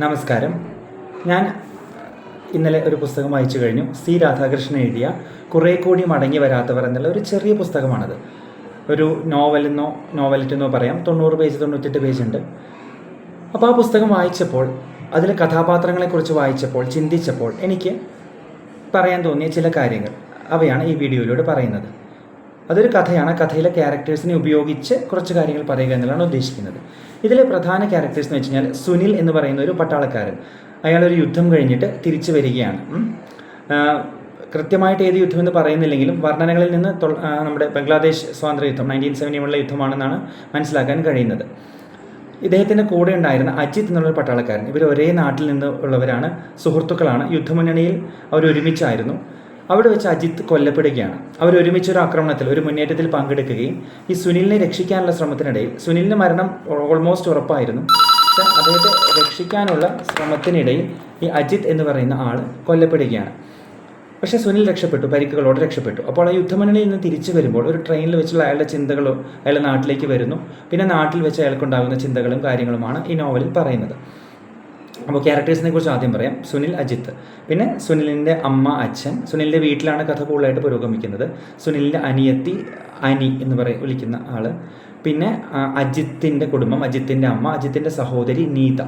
നമസ്കാരം. ഞാൻ ഇന്നലെ ഒരു പുസ്തകം വായിച്ചു കഴിഞ്ഞു. സി രാധാകൃഷ്ണൻ എഴുതിയ കുറേ കൂടി മടങ്ങി വരാത്തവർ എന്നുള്ള ഒരു ചെറിയ പുസ്തകമാണത്. ഒരു നോവലെന്നോ നോവലറ്റെന്നോ പറയാം. തൊണ്ണൂറ് പേജ് തൊണ്ണൂറ്റെട്ട് പേജ് ഉണ്ട്. അപ്പോൾ ആ പുസ്തകം വായിച്ചപ്പോൾ അതിലെ കഥാപാത്രങ്ങളെക്കുറിച്ച് വായിച്ചപ്പോൾ ചിന്തിച്ചപ്പോൾ എനിക്ക് പറയാൻ തോന്നിയ ചില കാര്യങ്ങൾ അവയാണ് ഈ വീഡിയോയിലൂടെ പറയുന്നത്. അതൊരു കഥയാണ്. ആ കഥയിലെ ക്യാരക്ടേഴ്സിനെ ഉപയോഗിച്ച് കുറച്ച് കാര്യങ്ങൾ പറയുക എന്നുള്ളതാണ് ഉദ്ദേശിക്കുന്നത്. ഇതിലെ പ്രധാന ക്യാരക്ടേഴ്സ് എന്ന് വെച്ച് കഴിഞ്ഞാൽ സുനിൽ എന്ന് പറയുന്ന ഒരു പട്ടാളക്കാരൻ. അയാളൊരു യുദ്ധം കഴിഞ്ഞിട്ട് തിരിച്ചു വരികയാണ്. കൃത്യമായിട്ട് ഏത് യുദ്ധം എന്ന് പറയുന്നില്ലെങ്കിലും വർണനകളിൽ നിന്ന് നമ്മുടെ ബംഗ്ലാദേശ് സ്വാതന്ത്ര്യ യുദ്ധം നയന്റീൻ സെവന്റി വണ്ണിലെ യുദ്ധമാണെന്നാണ് മനസ്സിലാക്കാൻ കഴിയുന്നത്. ഇദ്ദേഹത്തിന്റെ കൂടെ ഉണ്ടായിരുന്ന അജിത് എന്നുള്ളൊരു പട്ടാളക്കാരൻ. ഇവർ ഒരേ നാട്ടിൽ നിന്ന് ഉള്ളവരാണ്. സുഹൃത്തുക്കളാണ്. യുദ്ധമുന്നണിയിൽ അവർ ഒരുമിച്ചായിരുന്നു. അവിടെ വെച്ച് അജിത്ത് കൊല്ലപ്പെടുകയാണ്. അവർ ഒരുമിച്ച് ഒരു ആക്രമണത്തിൽ ഒരു മുന്നേറ്റത്തിൽ പങ്കെടുക്കുകയും ഈ സുനിലിനെ രക്ഷിക്കാനുള്ള ശ്രമത്തിനിടയിൽ സുനിലിന്റെ മരണം ഓൾമോസ്റ്റ് ഉറപ്പായിരുന്നു. അദ്ദേഹത്തെ രക്ഷിക്കാനുള്ള ശ്രമത്തിനിടയിൽ ഈ അജിത് എന്ന് പറയുന്ന ആൾ കൊല്ലപ്പെടുകയാണ്. പക്ഷേ സുനിൽ രക്ഷപ്പെട്ടു പരിക്കുകളോടെ രക്ഷപ്പെട്ടു. അപ്പോൾ ആ യുദ്ധമുന്നണിയിൽ നിന്ന് തിരിച്ചു വരുമ്പോൾ ഒരു ട്രെയിനിൽ വെച്ചുള്ള അയാളുടെ ചിന്തകളോ അയാളുടെ നാട്ടിലേക്ക് വരുന്നു. പിന്നെ നാട്ടിൽ വെച്ച് അയാൾക്കുണ്ടാകുന്ന ചിന്തകളും കാര്യങ്ങളുമാണ് ഈ നോവലിൽ പറയുന്നത്. അപ്പോൾ ക്യാരക്ടേഴ്സിനെ കുറിച്ച് ആദ്യം പറയാം. സുനിൽ അജിത്ത്. പിന്നെ സുനിലിന്റെ അമ്മ അച്ഛൻ. സുനിലിന്റെ വീട്ടിലാണ് കഥ കൂടുതലായിട്ട് പുരോഗമിക്കുന്നത്. സുനിലിന്റെ അനിയത്തി അനി എന്ന് പറയും വിളിക്കുന്ന ആൾ പിന്നെ അജിത്തിന്റെ കുടുംബം അജിത്തിന്റെ അമ്മ അജിത്തിന്റെ സഹോദരി നീത.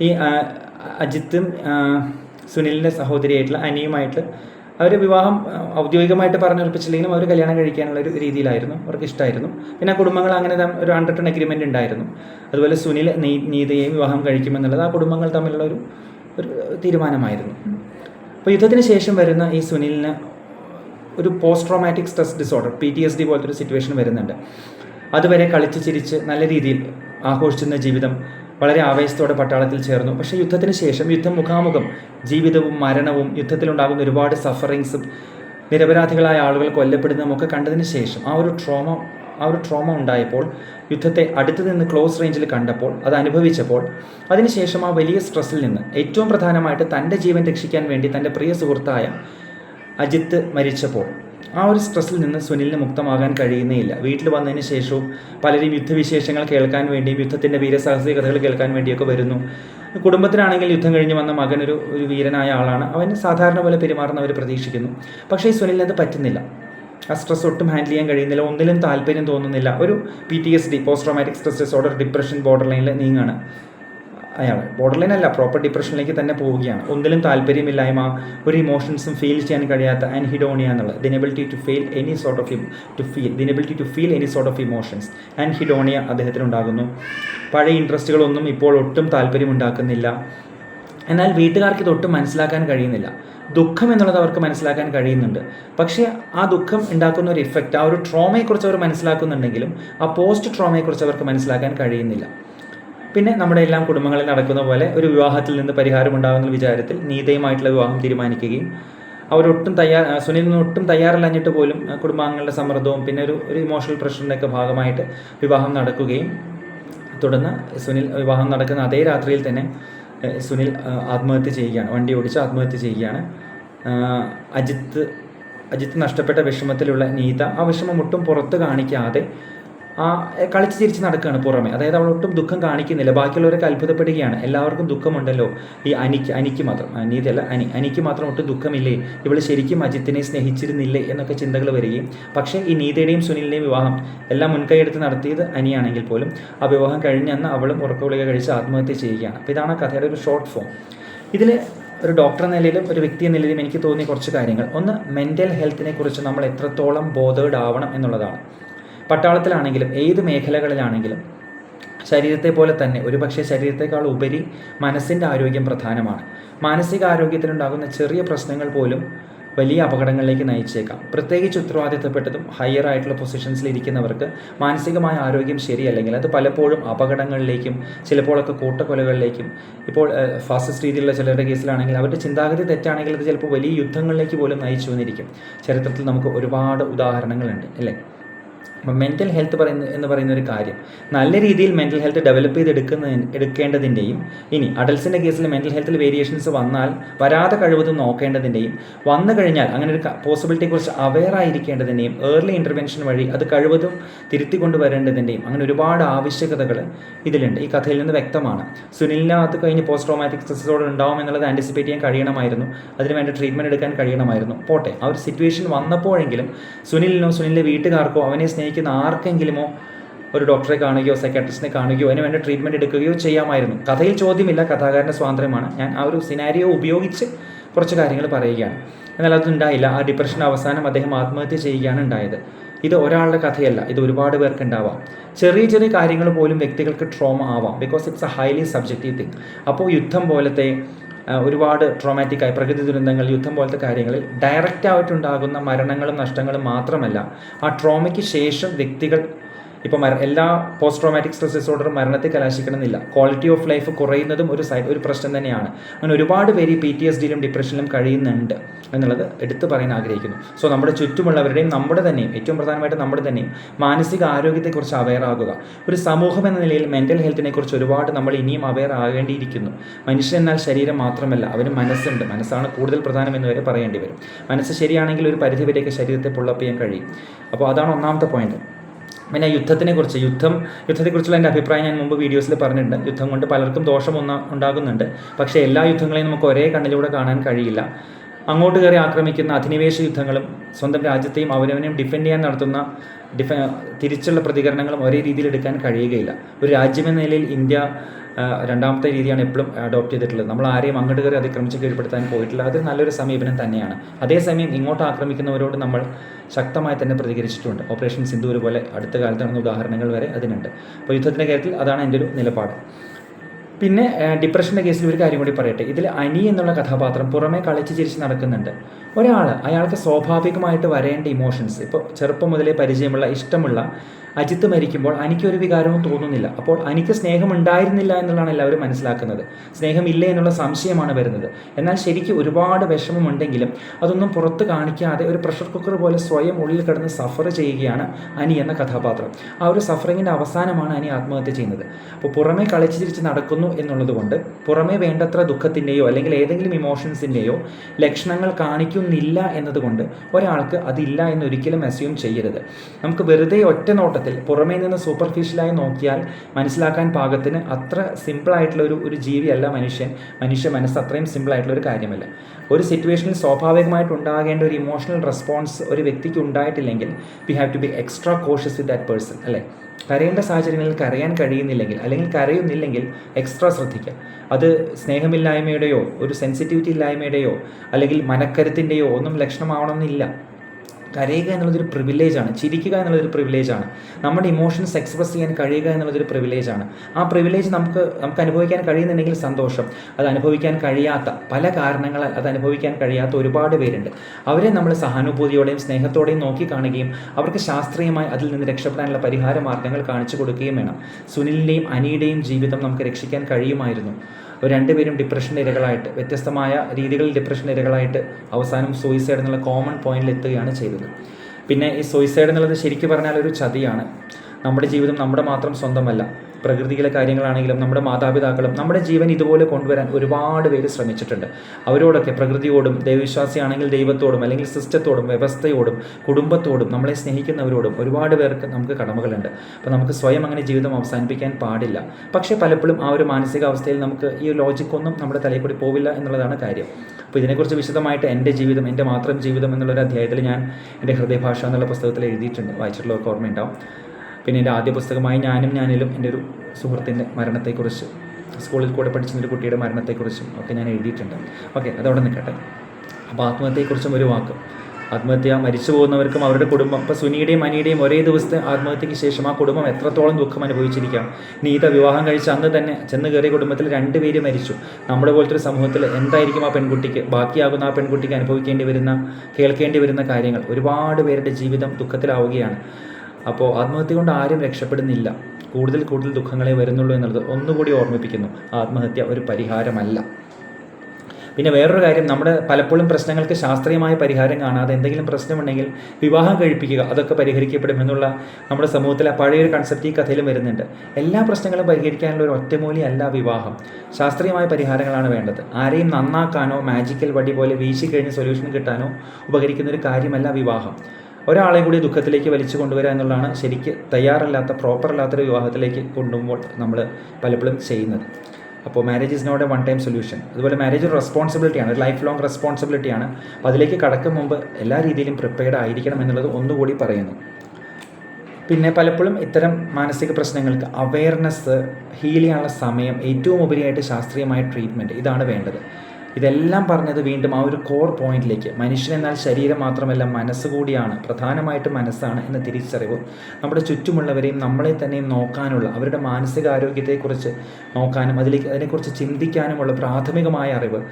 ഈ അജിത്തും സുനിലിന്റെ സഹോദരിയായിട്ടുള്ള അനിയുമായിട്ട് അവർ വിവാഹം ഔദ്യോഗികമായിട്ട് പറഞ്ഞുറപ്പിച്ചില്ലെങ്കിലും അവർ കല്യാണം കഴിക്കാനുള്ള ഒരു രീതിയിലായിരുന്നു. അവർക്ക് ഇഷ്ടമായിരുന്നു പിന്നെ കുടുംബങ്ങൾ അങ്ങനെ ഒരു അണ്ടർ ടൺ അഗ്രിമെന്റ് ഉണ്ടായിരുന്നു. അതുപോലെ സുനിൽ നീ- നീതയെയും വിവാഹം കഴിക്കുമെന്നുള്ളത് ആ കുടുംബങ്ങൾ തമ്മിലുള്ള ഒരു ഒരു തീരുമാനമായിരുന്നു. അപ്പോൾ യുദ്ധത്തിന് ശേഷം വരുന്ന ഈ സുനിലിന് ഒരു post traumatic stress disorder P T S D പോലത്തെ ഒരു സിറ്റുവേഷൻ വരുന്നുണ്ട്. അതുവരെ കളിച്ച് ചിരിച്ച് നല്ല രീതിയിൽ ആഘോഷിച്ചിരുന്ന ജീവിതം വളരെ ആവേശത്തോടെ പട്ടാളത്തിൽ ചേർന്നു. പക്ഷേ യുദ്ധത്തിന് ശേഷം യുദ്ധം മുഖാമുഖം ജീവിതവും മരണവും യുദ്ധത്തിലുണ്ടാകുന്ന ഒരുപാട് സഫറിങ്സും നിരപരാധികളായ ആളുകൾ കൊല്ലപ്പെടുന്നതും ഒക്കെ കണ്ടതിന് ശേഷം ആ ഒരു ട്രോമ ആ ഒരു ട്രോമ ഉണ്ടായപ്പോൾ യുദ്ധത്തെ അടുത്ത് നിന്ന് ക്ലോസ് റേഞ്ചിൽ കണ്ടപ്പോൾ അത് അനുഭവിച്ചപ്പോൾ അതിനുശേഷം ആ വലിയ സ്ട്രെസ്സിൽ നിന്ന് ഏറ്റവും പ്രധാനമായിട്ട് തന്റെ ജീവൻ രക്ഷിക്കാൻ വേണ്ടി തന്റെ പ്രിയ സുഹൃത്തായ അജിത്ത് മരിച്ചപ്പോൾ ആ ഒരു സ്ട്രെസ്സിൽ നിന്ന് സുനിലിന് മുക്തമാകാൻ കഴിയുന്നേയില്ല. വീട്ടിൽ വന്നതിന് ശേഷവും പലരും യുദ്ധവിശേഷങ്ങൾ കേൾക്കാൻ വേണ്ടിയും യുദ്ധത്തിന്റെ വീരസാഹസിക കഥകൾ കേൾക്കാൻ വേണ്ടിയൊക്കെ വരുന്നു. കുടുംബത്തിനാണെങ്കിൽ യുദ്ധം കഴിഞ്ഞ് വന്ന മകൻ ഒരു ഒരു വീരനായ ആളാണ്. അവൻ സാധാരണ പോലെ പെരുമാറുന്നവർ പ്രതീക്ഷിക്കുന്നു. പക്ഷേ സുനിലിന് അത് പറ്റുന്നില്ല. ആ സ്ട്രെസ് ഒട്ടും ഹാൻഡിൽ ചെയ്യാൻ കഴിയുന്നില്ല. ഒന്നിലും താല്പര്യം തോന്നുന്നില്ല. ഒരു P T S D post traumatic stress disorder depression border ലൈനിൽ നീങ്ങാണ്. അയാൾ ബോർഡർ ലൈൻ അല്ല പ്രോപ്പർ ഡിപ്രഷനിലേക്ക് തന്നെ പോവുകയാണ്. ഒന്നിലും താല്പര്യമില്ലായ്മ ഒരു ഇമോഷൻസും ഫീൽ ചെയ്യാൻ കഴിയാത്ത ആൻഡ് ഹിഡോണിയ എന്നുള്ളത് the inability to feel any sort of to feel the inability to feel any sort of emotions anhedonia അദ്ദേഹത്തിന് ഉണ്ടാകുന്നു. പഴയ ഇൻട്രസ്റ്റുകളൊന്നും ഇപ്പോൾ ഒട്ടും താല്പര്യമുണ്ടാക്കുന്നില്ല. എന്നാൽ വീട്ടുകാർക്ക് ഇതൊട്ടും മനസ്സിലാക്കാൻ കഴിയുന്നില്ല. ദുഃഖം എന്നുള്ളത് അവർക്ക് മനസ്സിലാക്കാൻ കഴിയുന്നുണ്ട്. പക്ഷേ ആ ദുഃഖം ഉണ്ടാക്കുന്ന ഒരു ഇഫക്റ്റ് ആ ഒരു ട്രോമയെക്കുറിച്ച് അവർ മനസ്സിലാക്കുന്നുണ്ടെങ്കിലും ആ പോസ്റ്റ് ട്രോമയെക്കുറിച്ച് അവർക്ക് മനസ്സിലാക്കാൻ കഴിയുന്നില്ല. പിന്നെ നമ്മുടെ എല്ലാം കുടുംബങ്ങളിൽ നടക്കുന്ന പോലെ ഒരു വിവാഹത്തിൽ നിന്ന് പരിഹാരം ഉണ്ടാകുന്ന വിചാരത്തിൽ നീതയുമായിട്ടുള്ള വിവാഹം തീരുമാനിക്കുകയും അവരൊട്ടും തയ്യാർ സുനിലിന് ഒട്ടും തയ്യാറല്ലഞ്ഞിട്ട് പോലും കുടുംബാംഗങ്ങളുടെ സമ്മർദ്ദവും പിന്നെ ഒരു ഒരു ഇമോഷണൽ പ്രഷറിന്റെ ഒക്കെ ഭാഗമായിട്ട് വിവാഹം നടക്കുകയും തുടർന്ന് സുനിൽ വിവാഹം നടക്കുന്ന അതേ രാത്രിയിൽ തന്നെ സുനിൽ ആത്മഹത്യ ചെയ്യുകയാണ്. വണ്ടി ഓടിച്ച് ആത്മഹത്യ ചെയ്യുകയാണ്. അജിത്ത് അജിത്ത് നഷ്ടപ്പെട്ട വിഷമത്തിലുള്ള നീത ആ വിഷമം ഒട്ടും പുറത്ത് കാണിക്കാതെ ആ കളിച്ച് ചിരിച്ച് നടക്കുകയാണ് പുറമെ. അതായത് അവൾ ഒട്ടും ദുഃഖം കാണിക്കുന്നില്ല. ബാക്കിയുള്ളവരൊക്കെ അത്ഭുതപ്പെടുകയാണ്. എല്ലാവർക്കും ദുഃഖമുണ്ടല്ലോ. ഈ അനിക്ക് അനിക്ക് മാത്രം. അനീതല്ല അനി അനിക്ക് മാത്രം ഒട്ടും ദുഃഖമില്ലേ? ഇവൾ ശരിക്കും അജിത്തിനെ സ്നേഹിച്ചിരുന്നില്ലേ എന്നൊക്കെ ചിന്തകൾ വരികയും പക്ഷേ ഈ നീതയുടെയും സുനിലിന്റെയും വിവാഹം എല്ലാം മുൻകൈയെടുത്ത് നടത്തിയത് അനിയാണെങ്കിൽ പോലും ആ വിവാഹം കഴിഞ്ഞന്ന് അവളും ഉറക്കഗുളിക കഴിച്ച് ആത്മഹത്യ ചെയ്യുകയാണ്. അപ്പോൾ ഇതാണ് കഥയുടെ ഒരു ഷോർട്ട് ഫോം ഇതിൽ ഒരു ഡോക്ടർ നിലയിലും ഒരു വ്യക്തി നിലയിലും എനിക്ക് തോന്നിയ കുറച്ച് കാര്യങ്ങൾ. ഒന്ന് മെന്റൽ ഹെൽത്തിനെ കുറിച്ച് നമ്മൾ എത്രത്തോളം ബോധേഡ് ആവണം എന്നുള്ളതാണ്. പട്ടാളത്തിലാണെങ്കിലും ഏത് മേഖലകളിലാണെങ്കിലും ശരീരത്തെ പോലെ തന്നെ ഒരുപക്ഷെ ശരീരത്തെക്കാൾ ഉപരി മനസ്സിന്റെ ആരോഗ്യം പ്രധാനമാണ്. മാനസിക ആരോഗ്യത്തിനുണ്ടാകുന്ന ചെറിയ പ്രശ്നങ്ങൾ പോലും വലിയ അപകടങ്ങളിലേക്ക് നയിച്ചേക്കാം. പ്രത്യേകിച്ച് ഉത്തരവാദിത്തപ്പെട്ടതും ഹയർ ആയിട്ടുള്ള പൊസിഷൻസിൽ ഇരിക്കുന്നവർക്ക് മാനസികമായ ആരോഗ്യം ശരിയല്ലെങ്കിൽ അത് പലപ്പോഴും അപകടങ്ങളിലേക്കും ചിലപ്പോഴൊക്കെ കൂട്ടക്കൊലകളിലേക്കും ഇപ്പോൾ ഫാസിസ്റ്റ് രീതിയിലുള്ള ചിലരുടെ കേസിലാണെങ്കിൽ അവരുടെ ചിന്താഗതി തെറ്റാണെങ്കിൽ അത് ചിലപ്പോൾ വലിയ യുദ്ധങ്ങളിലേക്ക് പോലും നയിച്ചു വന്നിരിക്കും ചരിത്രത്തിൽ നമുക്ക് ഒരുപാട് ഉദാഹരണങ്ങളുണ്ട് അല്ലേ? അപ്പം മെന്റൽ ഹെൽത്ത് പറയുന്ന എന്ന് പറയുന്ന ഒരു കാര്യം. നല്ല രീതിയിൽ മെന്റൽ ഹെൽത്ത് ഡെവലപ്പ് ചെയ്ത് എടുക്കുന്ന എടുക്കേണ്ടതിന്റെയും ഇനി അഡൽസിന്റെ കേസിൽ മെന്റൽ ഹെൽത്തിൽ വേരിയേഷൻസ് വന്നാൽ വരാതെ കഴിവതും നോക്കേണ്ടതിന്റെയും വന്നു കഴിഞ്ഞാൽ അങ്ങനെ ഒരു പോസിബിലിറ്റിയെക്കുറിച്ച് അവെയർ ആയിരിക്കേണ്ടതിന്റെയും ഏർലി ഇന്റർവെൻഷൻ വഴി അത് കഴിവതും തിരുത്തി കൊണ്ടുവരേണ്ടതിന്റെയും അങ്ങനെ ഒരുപാട് ആവശ്യകതകൾ ഇതിലുണ്ട്. ഈ കഥയിൽ നിന്ന് വ്യക്തമാണ്. സുനിലിനകത്ത് കഴിഞ്ഞ് പോസ്റ്റ് ട്രോമാറ്റിക് സ്ട്രെസ് ഡിസോർഡർ ഉണ്ടാവും എന്നുള്ളത് ആന്റിസിപ്പേറ്റ് ചെയ്യാൻ കഴിയണമായിരുന്നു. അതിന് വേണ്ട ട്രീറ്റ്മെന്റ് എടുക്കാൻ കഴിയണമായിരുന്നു. പോട്ടെ ആ ഒരു സിറ്റുവേഷൻ വന്നപ്പോഴെങ്കിലും സുനിലിനോ സുനിലിന്റെ വീട്ടുകാർക്കോ അവനെ സ്നേഹിക്കുന്ന ആർക്കെങ്കിലുമോ ഒരു ഡോക്ടറെ കാണുകയോ സൈക്കാട്രിസ്റ്റിനെ കാണുകയോ അതിന് വേണ്ട ട്രീറ്റ്മെന്റ് എടുക്കുകയോ ചെയ്യാമായിരുന്നു. കഥയിൽ ചോദ്യമില്ല കഥാകാരന്റെ സ്വാതന്ത്ര്യമാണ്. ഞാൻ ആ ഒരു സിനാരിയോ ഉപയോഗിച്ച് കുറച്ച് കാര്യങ്ങൾ പറയുകയാണ്. എന്നാൽ അതുണ്ടായില്ല ആ ഡിപ്രഷൻ അവസാനം അദ്ദേഹം ആത്മഹത്യ ചെയ്യുകയാണ് ഉണ്ടായത്. ഇത് ഒരാളുടെ കഥയല്ല. ഇത് ഒരുപാട് പേർക്ക് ഉണ്ടാവാം. ചെറിയ ചെറിയ കാര്യങ്ങൾ പോലും വ്യക്തികൾക്ക് ട്രോമ ആവാം. Because it's a highly subjective thing അപ്പോൾ യുദ്ധം പോലത്തെ ഒരുപാട് ട്രോമാറ്റിക്കായി പ്രകൃതി ദുരന്തങ്ങൾ യുദ്ധം പോലത്തെ കാര്യങ്ങളിൽ ഡയറക്റ്റായിട്ടുണ്ടാകുന്ന മരണങ്ങളും നഷ്ടങ്ങളും മാത്രമല്ല ആ ട്രോമയ്ക്ക് ശേഷം വ്യക്തികൾ ഇപ്പോൾ മര എല്ലാ പോസ്റ്റ് ട്രോമാറ്റിക് സ്ട്രെസ് ഡിസോർഡറും മരണത്തെ കലാശിക്കണമെന്നില്ല. ക്വാളിറ്റി ഓഫ് ലൈഫ് കുറയുന്നതും ഒരു സൈഡ് ഒരു പ്രശ്നം തന്നെയാണ്. അങ്ങനെ ഒരുപാട് പേര് ഈ പി ടി എസ് ഡിയിലും ഡിപ്രഷനിലും കഴിയുന്നുണ്ട് എന്നുള്ളത് എടുത്തു പറയാൻ ആഗ്രഹിക്കുന്നു. സോ നമ്മുടെ ചുറ്റുമുള്ളവരുടെയും നമ്മുടെ തന്നെയും ഏറ്റവും പ്രധാനമായിട്ട് നമ്മുടെ തന്നെയും മാനസിക ആരോഗ്യത്തെക്കുറിച്ച് അവെയർ ആകുക. ഒരു സമൂഹം എന്ന നിലയിൽ മെന്റൽ ഹെൽത്തിനെ കുറിച്ച് ഒരുപാട് നമ്മൾ ഇനിയും അവെയർ ആകേണ്ടിയിരിക്കുന്നു. മനുഷ്യൻ എന്നാൽ ശരീരം മാത്രമല്ല അവന് മനസ്സുണ്ട്. മനസ്സാണ് കൂടുതൽ പ്രധാനം എന്ന് വരെ പറയേണ്ടി വരും. മനസ്സ് ശരിയാണെങ്കിൽ ഒരു പരിധിവരെയൊക്കെ ശരീരത്തെ പുള്ളപ്പ് ചെയ്യാൻ കഴിയും. അപ്പോൾ അതാണ് ഒന്നാമത്തെ പോയിന്റ് പിന്നെ യുദ്ധത്തിനെ കുറിച്ച് യുദ്ധം യുദ്ധത്തെക്കുറിച്ചുള്ള എന്റെ അഭിപ്രായം ഞാൻ മുമ്പ് വീഡിയോസിൽ പറഞ്ഞിട്ടുണ്ട്. യുദ്ധം കൊണ്ട് പലർക്കും ദോഷം ഒന്ന ഉണ്ടാകുന്നുണ്ട്. പക്ഷേ എല്ലാ യുദ്ധങ്ങളെയും നമുക്ക് ഒരേ കണ്ണിലൂടെ കാണാൻ കഴിയില്ല. അങ്ങോട്ട് കയറി ആക്രമിക്കുന്ന അധിനിവേശ യുദ്ധങ്ങളും സ്വന്തം രാജ്യത്തെയും അവനവനെയും ഡിഫെൻഡ് ചെയ്യാൻ നടത്തുന്ന ഡിഫ തിരിച്ചുള്ള പ്രതികരണങ്ങളും ഒരേ രീതിയിൽ എടുക്കാൻ കഴിയുകയില്ല. ഒരു രാജ്യമെന്ന നിലയിൽ ഇന്ത്യ രണ്ടാമത്തെ രീതിയാണ് എപ്പോഴും അഡോപ്റ്റ് ചെയ്തിട്ടുള്ളത്. നമ്മൾ ആരെയും അങ്ങോട്ട് കയറി അതിക്രമിച്ച് കീഴ്പ്പെടുത്താൻ പോയിട്ടില്ല. അത് നല്ലൊരു സമീപനം തന്നെയാണ്. അതേസമയം ഇങ്ങോട്ട് ആക്രമിക്കുന്നവരോട് നമ്മൾ ശക്തമായി തന്നെ പ്രതികരിച്ചിട്ടുണ്ട്. ഓപ്പറേഷൻ സിന്ധു പോലെ അടുത്ത കാലത്ത് നടന്ന ഉദാഹരണങ്ങൾ വരെ അതിനുണ്ട്. അപ്പോൾ യുദ്ധത്തിന്റെ കാര്യത്തിൽ അതാണ് എന്റെ ഒരു നിലപാട്. പിന്നെ ഡിപ്രഷന്റെ കേസിൽ ഒരു കാര്യം കൂടി പറയട്ടെ. ഇതിൽ അനി എന്നുള്ള കഥാപാത്രം പുറമേ കളിച്ച് ചിരിച്ച് നടക്കുന്നുണ്ട്. ഒരാൾ അയാൾക്ക് സ്വാഭാവികമായിട്ട് വരേണ്ട ഇമോഷൻസ് ഇപ്പോൾ ചെറുപ്പം മുതലേ പരിചയമുള്ള ഇഷ്ടമുള്ള അജിത്ത് മരിക്കുമ്പോൾ എനിക്കൊരു വികാരവും തോന്നുന്നില്ല. അപ്പോൾ അനിക്ക് സ്നേഹം ഉണ്ടായിരുന്നില്ല എന്നുള്ളതാണ് എല്ലാവരും മനസ്സിലാക്കുന്നത്. സ്നേഹമില്ല എന്നുള്ള സംശയമാണ് വരുന്നത്. എന്നാൽ ശരിക്കും ഒരുപാട് വിഷമമുണ്ടെങ്കിലും അതൊന്നും പുറത്ത് കാണിക്കാതെ ഒരു പ്രഷർ കുക്കർ പോലെ സ്വയം ഉള്ളിൽ കിടന്ന് സഫർ ചെയ്യുകയാണ് അനി എന്ന കഥാപാത്രം. ആ ഒരു സഫറിങ്ങിന്റെ അവസാനമാണ് അനി ആത്മഹത്യ ചെയ്യുന്നത്. അപ്പോൾ പുറമേ കളിച്ച് ചിരിച്ച് നടക്കുന്നു എന്നുള്ളതുകൊണ്ട് പുറമേ വേണ്ടത്ര ദുഃഖത്തിന്റെയോ അല്ലെങ്കിൽ ഏതെങ്കിലും ഇമോഷൻസിന്റെയോ ലക്ഷണങ്ങൾ കാണിക്കുന്നില്ല എന്നതുകൊണ്ട് ഒരാൾക്ക് അതില്ല എന്നൊരിക്കലും അസ്യൂം ചെയ്യരുത്. നമുക്ക് വെറുതെ ഒറ്റ നോട്ടത്തിൽ പുറമേ നിന്ന് സൂപ്പർഫിഷ്യലായി നോക്കിയാൽ മനസ്സിലാക്കാൻ പാകത്തിന് അത്ര സിമ്പിളായിട്ടുള്ള ഒരു ഒരു ജീവിയല്ല മനുഷ്യൻ. മനുഷ്യ മനസ്സ് അത്രയും സിമ്പിളായിട്ടുള്ള ഒരു കാര്യമല്ല. ഒരു സിറ്റുവേഷനിൽ സ്വാഭാവികമായിട്ട് ഉണ്ടാകേണ്ട ഒരു ഇമോഷണൽ റെസ്പോൺസ് ഒരു വ്യക്തിക്ക് ഉണ്ടായിട്ടില്ലെങ്കിൽ we have to be extra cautious with that person അല്ലേ? കരയേണ്ട സാഹചര്യങ്ങളിൽ കരയാൻ കഴിയുന്നില്ലെങ്കിൽ അല്ലെങ്കിൽ കരയുന്നില്ലെങ്കിൽ എക്സ്ട്രാ ശ്രദ്ധിക്കുക. അത് സ്നേഹമില്ലായ്മയുടെയോ ഒരു സെൻസിറ്റിവിറ്റി ഇല്ലായ്മയുടെയോ അല്ലെങ്കിൽ മനക്കരുത്തിന്റെയോ ഒന്നും ലക്ഷണമാവണമെന്നില്ല. കരയുക എന്നുള്ളതൊരു പ്രിവിലേജാണ് ചിരിക്കുക എന്നുള്ളതൊരു പ്രിവിലേജാണ് നമ്മുടെ ഇമോഷൻസ് എക്സ്പ്രസ് ചെയ്യാൻ കഴിയുക എന്നുള്ളതൊരു പ്രിവിലേജാണ് ആ പ്രിവിലേജ് നമുക്ക് നമുക്ക് അനുഭവിക്കാൻ കഴിയുന്നുണ്ടെങ്കിൽ സന്തോഷം. അത് അനുഭവിക്കാൻ കഴിയാത്ത പല കാരണങ്ങളാൽ അത് അനുഭവിക്കാൻ കഴിയാത്ത ഒരുപാട് പേരുണ്ട്. അവരെ നമ്മൾ സഹാനുഭൂതിയോടെയും സ്നേഹത്തോടെയും നോക്കി കാണുകയും അവർക്ക് ശാസ്ത്രീയമായി അതിൽ നിന്ന് രക്ഷപ്പെടാനുള്ള പരിഹാര മാർഗങ്ങൾ കാണിച്ചു കൊടുക്കുകയും വേണം. സുനിലിന്റെയും അനിയുടെയും ജീവിതം നമുക്ക് രക്ഷിക്കാൻ കഴിയുമായിരുന്നു. രണ്ടുപേരും ഡിപ്രഷൻ ഇരകളായിട്ട് വ്യത്യസ്തമായ രീതികളിൽ ഡിപ്രഷൻ ഇരകളായിട്ട് അവസാനം സൂയിസൈഡ് എന്നുള്ള കോമൺ പോയിന്റിൽ എത്തുകയാണ് ചെയ്തത്. പിന്നെ ഈ സൂയിസൈഡ് എന്നുള്ളത് ശരിക്കും പറഞ്ഞാൽ ഒരു ചതിയാണ്. നമ്മുടെ ജീവിതം നമ്മുടെ മാത്രം സ്വന്തമല്ല. പ്രകൃതിയിലെ കാര്യങ്ങളാണെങ്കിലും നമ്മുടെ മാതാപിതാക്കളും നമ്മുടെ ജീവൻ ഇതുപോലെ കൊണ്ടുവരാൻ ഒരുപാട് പേര് ശ്രമിച്ചിട്ടുണ്ട്. അവരോടൊക്കെ പ്രകൃതിയോടും ദൈവവിശ്വാസിയാണെങ്കിൽ ദൈവത്തോടും അല്ലെങ്കിൽ സിസ്റ്റത്തോടും വ്യവസ്ഥയോടും കുടുംബത്തോടും നമ്മളെ സ്നേഹിക്കുന്നവരോടും ഒരുപാട് പേർക്ക് നമുക്ക് കടമകളുണ്ട്. അപ്പോൾ നമുക്ക് സ്വയം അങ്ങനെ ജീവിതം അവസാനിപ്പിക്കാൻ പാടില്ല. പക്ഷേ പലപ്പോഴും ആ ഒരു മാനസികാവസ്ഥയിൽ നമുക്ക് ഈ ലോജിക്കൊന്നും നമ്മുടെ തലയിൽ കൂടി പോവില്ല എന്നുള്ളതാണ് കാര്യം. അപ്പോൾ ഇതിനെക്കുറിച്ച് വിശദമായിട്ട് എന്റെ ജീവിതം എന്റെ മാത്രം ജീവിതം എന്നുള്ളൊരു അധ്യായത്തിൽ ഞാൻ എന്റെ ഹൃദയഭാഷ എന്നുള്ള പുസ്തകത്തിൽ എഴുതിയിട്ടുണ്ട്. വായിച്ചിട്ടുള്ളവർക്ക് ഓർമ്മയുണ്ടാവും. പിന്നെ എന്റെ ആദ്യ പുസ്തകമായി ഞാനും ഞാനിലും എന്റെ ഒരു സുഹൃത്തിന്റെ മരണത്തെക്കുറിച്ച് സ്കൂളിൽ കൂടെ പഠിച്ച ഒരു കുട്ടിയുടെ മരണത്തെക്കുറിച്ചും ഒക്കെ ഞാൻ എഴുതിയിട്ടുണ്ട്. ഓക്കെ അതവിടെ നിൽക്കട്ടെ. അപ്പോൾ ആത്മഹത്യയെക്കുറിച്ചും ഒരു വാക്ക്. ആത്മഹത്യ മരിച്ചു പോകുന്നവർക്കും അവരുടെ കുടുംബം ഇപ്പോൾ സുനിയുടെയും അനിയുടെയും ഒരേ ദിവസത്തെ ആത്മഹത്യയ്ക്ക് ശേഷം ആ കുടുംബം എത്രത്തോളം ദുഃഖം അനുഭവിച്ചിരിക്കാം. നീത വിവാഹം കഴിച്ച അന്ന് തന്നെ ചെന്ന് കയറിയ കുടുംബത്തിൽ രണ്ടുപേര് മരിച്ചു. നമ്മുടെ പോലത്തെ ഒരു സമൂഹത്തിൽ എന്തായിരിക്കും ആ പെൺകുട്ടിക്ക് ബാക്കിയാകുന്ന ആ പെൺകുട്ടിക്ക് അനുഭവിക്കേണ്ടി വരുന്ന കേൾക്കേണ്ടി വരുന്ന കാര്യങ്ങൾ? ഒരുപാട് പേരുടെ ജീവിതം ദുഃഖത്തിലാവുകയാണ്. അപ്പോൾ ആത്മഹത്യ കൊണ്ട് ആരും രക്ഷപ്പെടുന്നില്ല. കൂടുതൽ കൂടുതൽ ദുഃഖങ്ങളെ വരുന്നുള്ളൂ എന്നുള്ളത് ഒന്നുകൂടി ഓർമ്മിപ്പിക്കുന്നു. ആത്മഹത്യ ഒരു പരിഹാരമല്ല. പിന്നെ വേറൊരു കാര്യം നമ്മുടെ പലപ്പോഴും പ്രശ്നങ്ങൾക്ക് ശാസ്ത്രീയമായ പരിഹാരം കാണാതെ എന്തെങ്കിലും പ്രശ്നമുണ്ടെങ്കിൽ വിവാഹം കഴിപ്പിക്കുക അതൊക്കെ പരിഹരിക്കപ്പെടുമെന്നുള്ള നമ്മുടെ സമൂഹത്തിലെ പഴയൊരു കൺസെപ്റ്റ് ഈ കഥയിലും വരുന്നുണ്ട്. എല്ലാ പ്രശ്നങ്ങളും പരിഹരിക്കാനുള്ള ഒരു ഒറ്റമൂലിയല്ല വിവാഹം. ശാസ്ത്രീയമായ പരിഹാരങ്ങളാണ് വേണ്ടത്. ആരെയും നന്നാക്കാനോ മാജിക്കൽ വടി പോലെ വീശി കഴിഞ്ഞ് സൊല്യൂഷൻ കിട്ടാനോ ഉപകരിക്കുന്ന ഒരു കാര്യമല്ല വിവാഹം. ഒരാളെ കൂടി ദുഃഖത്തിലേക്ക് വലിച്ചു കൊണ്ടുവരിക എന്നുള്ളതാണ് ശരിക്ക് തയ്യാറല്ലാത്ത പ്രോപ്പർ അല്ലാത്തൊരു വിവാഹത്തിലേക്ക് കൊണ്ടുപോകുമ്പോൾ നമ്മൾ പലപ്പോഴും ചെയ്യുന്നത്. അപ്പോൾ marriage is not a one time solution അതുപോലെ മാരേജ് ഒരു റെസ്പോൺസിബിലിറ്റിയാണ് ഒരു ലൈഫ് ലോങ് റെസ്പോൺസിബിലിറ്റിയാണ് അപ്പോൾ അതിലേക്ക് കടക്കും മുമ്പ് എല്ലാ രീതിയിലും പ്രിപ്പയർഡ് ആയിരിക്കണം എന്നുള്ളത് ഒന്നുകൂടി പറയുന്നു. പിന്നെ പലപ്പോഴും ഇത്തരം മാനസിക പ്രശ്നങ്ങൾക്ക് അവയർനെസ് ഹീൽ ചെയ്യാനുള്ള സമയം ഏറ്റവും ഉപരിയായിട്ട് ശാസ്ത്രീയമായ ട്രീറ്റ്മെന്റ് ഇതാണ് വേണ്ടത്. ഇതെല്ലാം പറഞ്ഞത് വീണ്ടും ആ ഒരു കോർ പോയിന്റിലേക്ക് മനുഷ്യൻ എന്നാൽ ശരീരം മാത്രമല്ല മനസ്സ് കൂടിയാണ്. പ്രധാനമായിട്ടും മനസ്സാണ് എന്ന തിരിച്ചറിവ്. നമ്മുടെ ചുറ്റുമുള്ളവരെയും നമ്മളെ തന്നെയും നോക്കാനുള്ള അവരുടെ മാനസികാരോഗ്യത്തെക്കുറിച്ച് നോക്കാനും അതിലേക്ക് അതിനെക്കുറിച്ച് ചിന്തിക്കാനുമുള്ള പ്രാഥമികമായ അറിവ്.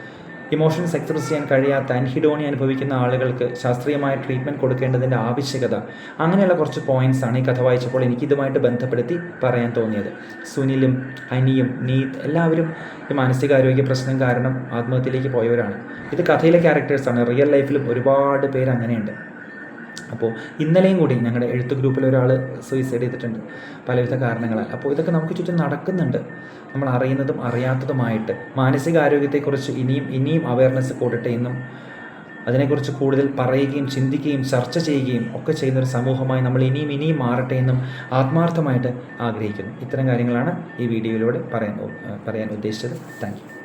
ഇമോഷൻസ് എക്സ്പ്രസ് ചെയ്യാൻ കഴിയാത്ത അൻഹിഡോണി അനുഭവിക്കുന്ന ആളുകൾക്ക് ശാസ്ത്രീയമായ ട്രീറ്റ്മെന്റ് കൊടുക്കേണ്ടതിന്റെ ആവശ്യകത. അങ്ങനെയുള്ള കുറച്ച് പോയിന്റ്സ് ആണ് ഈ കഥ വായിച്ചപ്പോൾ എനിക്ക് ഇതുമായിട്ട് ബന്ധപ്പെടുത്തി പറയാൻ തോന്നിയത്. സുനിലും അനിയും നീത് എല്ലാവരും ഈ മാനസികാരോഗ്യ പ്രശ്നം കാരണം ആത്മഹത്യയിലേക്ക് പോയവരാണ്. ഇത് കഥയിലെ ക്യാരക്ടേഴ്സാണ് റിയൽ ലൈഫിലും ഒരുപാട് പേര് അങ്ങനെയുണ്ട്. അപ്പോൾ ഇന്നലെയും കൂടി ഞങ്ങളുടെ എഴുത്ത് ഗ്രൂപ്പിൽ ഒരാൾ സൂയിസൈഡ് ചെയ്തിട്ടുണ്ട് പലവിധ കാരണങ്ങളാൽ. അപ്പോൾ ഇതൊക്കെ നമുക്ക് ചുറ്റും നടക്കുന്നുണ്ട്. നമ്മൾ അറിയുന്നതും അറിയാത്തതുമായിട്ട്. മാനസികാരോഗ്യത്തെക്കുറിച്ച് ഇനിയും ഇനിയും അവയർനെസ് കൂടട്ടെ എന്നും അതിനെക്കുറിച്ച് കൂടുതൽ പറയുകയും ചിന്തിക്കുകയും ചർച്ച ചെയ്യുകയും ഒക്കെ ചെയ്യുന്ന ഒരു സമൂഹമായി നമ്മൾ ഇനിയും ഇനിയും മാറട്ടെ എന്നും ആത്മാർത്ഥമായിട്ട് ആഗ്രഹിക്കുന്നു. ഇത്തരം കാര്യങ്ങളാണ് ഈ വീഡിയോയിലൂടെ പറയാൻ പറയാൻ ഉദ്ദേശിച്ചത്. താങ്ക്